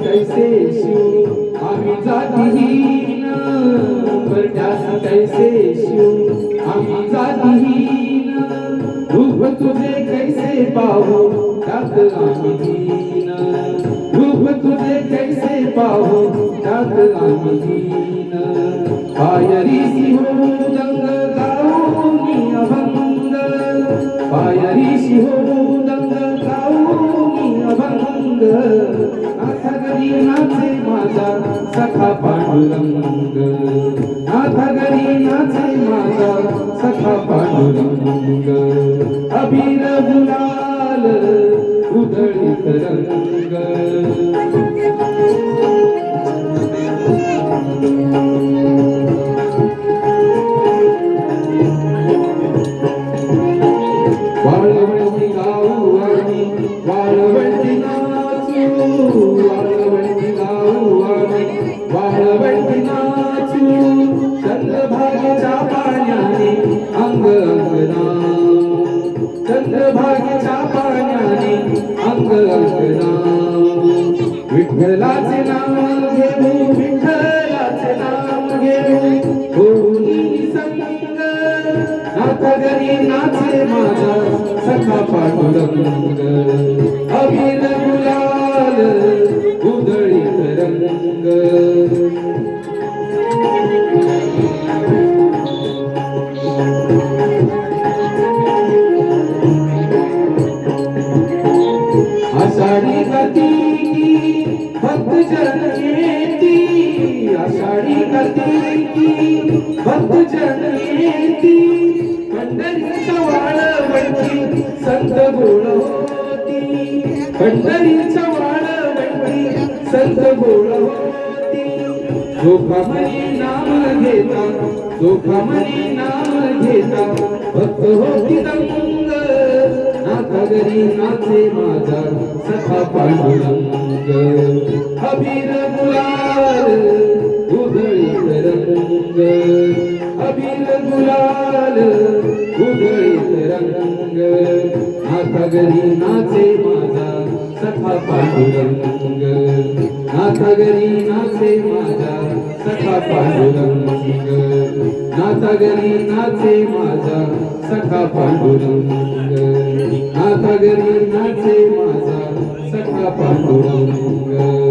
कैसे शिव आम्ही जातीहीन कैसे शिव रूप तुझे कैसे पाहू त्यात आम्ही दीन रूप तुझे कैसे पाहू त्यात आम्ही दीन पायरीसी हो दंग गाऊनी अभंग पायरीसी दंग गाऊनी अभंग नाचे माझा सखा पांडुरंग नाथा नाचे माझा सखा पांडुरंग अबीर गुलाल उधळीत रंग. चंद्रभागेच्या पाण्याने अंग अंगना चंद्रभागेच्या पाण्याने अंग अंगना विठ्ठलाचे नाम घेऊ विठ्ठलाचे नाम घेऊ कोणी संग. नाथ घरी नाचे माझा सखा पांडुरंग. अभिन गुलाल आषाढी गती भक्त जन येती. आषाढी गती भक्त जन येती. पंढरीचा पंढरीच्या वाळवंटी संत गोळ पंढरीचा पंढरीच्या वाळवंटी संत गोळ होती जोखामणी नाम घेता जोखामणी नाम घेता. भक्त होती दंग नाचे माझा सखा पांडुरंग अबीर गुलाल उधळीत रंग अबीर गुलाल उधळीत रंग नाथा घरी नाचे माझा सखा पांडुरंग नाथा घरी नाचे माझा सखा पांडुरंग नाथा घरी नाचे माझा सखा पांडुरंग नाथा नाचे माझा सखा पांडुरंग.